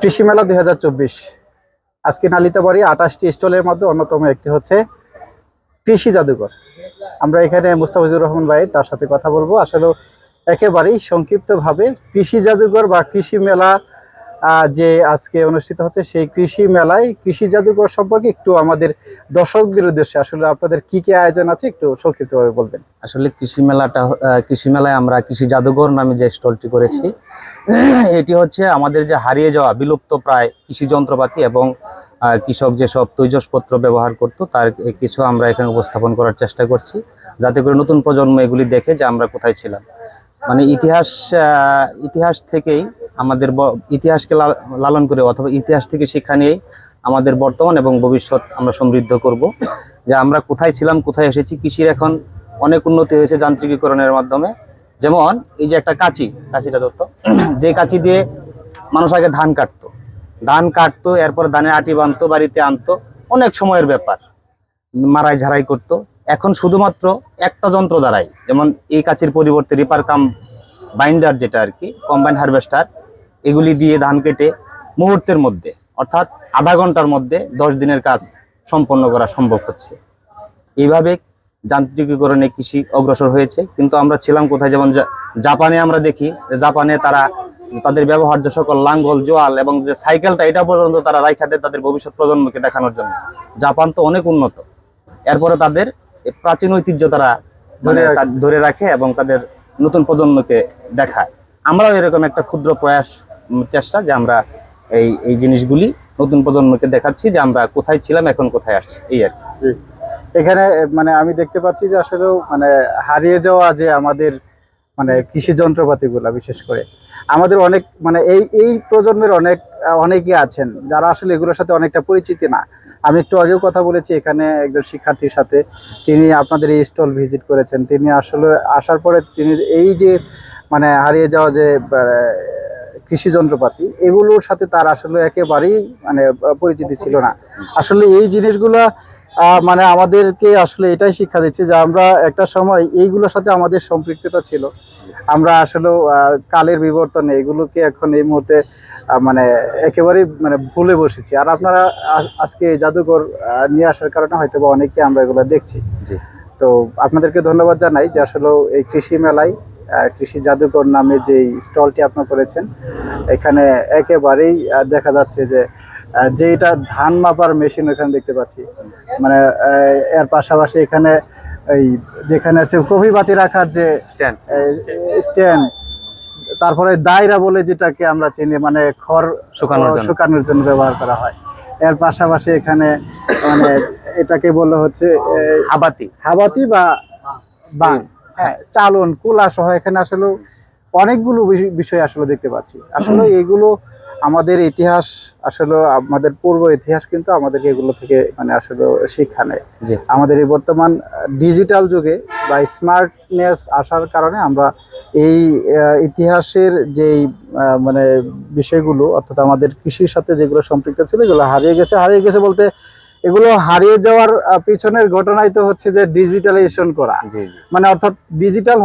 কৃষি মেলা দুই হাজার চব্বিশ। আজকে নালিতাবাড়ি আঠাশটি স্টলের মধ্যে অন্যতম একটি হচ্ছে কৃষি জাদুঘর। আমরা এখানে মুস্তাফিজুর রহমান ভাই তার সাথে কথা বলব। আসলে একেবারেই সংক্ষিপ্তভাবে কৃষি জাদুঘর বা কৃষি মেলা যে আজকে অনুষ্ঠিত হচ্ছে সেই কৃষি মেলায় কৃষি জাদুঘর সম্পর্কে একটু আমাদের দর্শকদের উদ্দেশ্যে আসলে আপনাদের কি কি আয়োজন আছে একটু সংক্ষিপ্তভাবে বলবেন। আসলে কৃষি মেলাটা কৃষি মেলায় আমরা কৃষি জাদুঘর নামে যে স্টলটি করেছি, এটি হচ্ছে আমাদের যে হারিয়ে যাওয়া বিলুপ্ত প্রায় কৃষি যন্ত্রপাতি এবং কৃষক যেসব তৈজসপত্র ব্যবহার করত, তার কিছু আমরা এখানে উপস্থাপন করার চেষ্টা করছি, যাতে করে নতুন প্রজন্ম এগুলি দেখে যে আমরা কোথায় ছিলাম। মানে ইতিহাস ইতিহাস থেকেই আমাদের ইতিহাসকে লালন করে অথবা ইতিহাস থেকে শিক্ষা নিয়েই আমাদের বর্তমান এবং ভবিষ্যৎ আমরা সমৃদ্ধ করব। যে আমরা কোথায় ছিলাম, কোথায় এসেছি, কৃষির এখন অনেক উন্নতি হয়েছে যান্ত্রিকীকরণের মাধ্যমে। যেমন, এই যে একটা কাঁচি, কাঁচিটা দত্ত যে কাঁচি দিয়ে মানুষ আগে ধান কাটতো। ধান কাটতো, এরপর ধানের আটি বানতো, বাড়িতে আনতো। অনেক সময়ের ব্যাপার। মারাই ঝাড়াই করতো। এখন শুধুমাত্র একটা যন্ত্র দ্বারাই, যেমন এই কাঁচির পরিবর্তে রিপার কাম বাইন্ডার যেটা আর কি কম্বাইন হারভেস্টার এগুলি দিয়ে ধান কেটে মুহূর্তের মধ্যে অর্থাৎ আধা ঘণ্টার মধ্যে দশ দিনের কাজ সম্পন্ন করা সম্ভব হচ্ছে। এইভাবে যান্ত্রিকীকরণে কৃষি অগ্রসর হয়েছে কিন্তু আমরা ছিলাম কোথায়? যেমন জাপানে আমরা দেখি জাপানে তারা তাদের ব্যবহার্য সকল লাঙ্গল জোয়াল এবং যে সাইকেলটা এটা পর্যন্ত তারা রাইখা দেয় তাদের ভবিষ্যৎ প্রজন্মকে দেখানোর জন্য। জাপান তো অনেক উন্নত। এরপরে তাদের প্রাচীন ঐতিহ্য তারা মানে ধরে রাখে। ধরে রাখে এবং তাদের নতুন প্রজন্মকে দেখায়। আমরাও এরকম একটা ক্ষুদ্র প্রয়াস চেষ্টা যে আমরা এই এই জিনিসগুলি নতুন প্রজন্মকে দেখাচ্ছি যে আমরা কোথায় ছিলাম এখন কোথায় আসছি। এই আর কি। এখানে মানে আমি দেখতে পাচ্ছি যে আসলে মানে হারিয়ে যাওয়া যে আমাদের মানে কৃষি যন্ত্রপাতিগুলা বিশেষ করে আমাদের অনেক মানে এই এই প্রজন্মের অনেক অনেকে আছেন যারা আসলে এগুলোর সাথে অনেকটা পরিচিতি না। আমি একটু আগেও কথা বলেছি এখানে একজন শিক্ষার্থীর সাথে তিনি আপনাদের এই স্টল ভিজিট করেছেন। তিনি আসলে আসার পরে তিনি এই যে মানে হারিয়ে যাওয়া যে আহ, কৃষি যন্ত্রপাতি এগুলোর সাথে তার আসলে একেবারেই মানে পরিচিতি ছিল না। আসলে এই জিনিসগুলো মানে আমাদেরকে আসলে এটাই শিক্ষা দিচ্ছে যে আমরা একটা সময় এইগুলোর সাথে আমাদের সম্পৃক্ততা ছিল। আমরা আসলে কালের বিবর্তনে এগুলোকে এখন এই মুহূর্তে মানে একেবারেই মানে ভুলে বসেছি। আর আপনারা আজকে জাদুঘর নিয়ে আসার কারণে হয়তো বা অনেকে আমরা এগুলো দেখছি। তো আপনাদেরকে ধন্যবাদ জানাই যে আসলে এই কৃষি মেলায় কৃষি জাদুঘর নামে যে স্টলটি আপনার করেছেন এখানে একেবারেই দেখা যাচ্ছে যে যেটা ধান মাপার মেশিন এখানে দেখতে পাচ্ছি। মানে এর পাশাপাশি এখানে এই যেখানে আছে কফি বাতি রাখার যে স্ট্যান্ড স্ট্যান্ড তারপরে দায়রা বলে যেটাকে আমরা চিনি মানে খড় শুকানোর শুকানোর জন্য ব্যবহার করা হয়। এর পাশাপাশি এখানে মানে এটাকে বলা হচ্ছে হাবাতি। হাবাতি বা বান। হ্যাঁ চালন কুলা সহ এখানে আসলে অনেকগুলো বিষয়- আসলে দেখতে পাচ্ছি। আসলে এগুলো আমাদের ইতিহাস আসলে আমাদের পূর্ব ইতিহাস কিন্তু আমাদেরকে এগুলো থেকে মানে আসলে শিক্ষা নেয়। আমাদের এই বর্তমান ডিজিটাল যুগে বা স্মার্টনেস আসার কারণে আমরা এই ইতিহাসের যেই মানে বিষয়গুলো অর্থাৎ আমাদের কৃষির সাথে যেগুলো সম্পৃক্ত ছিল এগুলো হারিয়ে গেছে। হারিয়ে গেছে বলতে এগুলো হারিয়ে যাওয়ার পিছনের ঘটনাই তো হচ্ছে যে ডিজিটালাইজেশন করা। মানে অর্থাৎ ডিজিটাল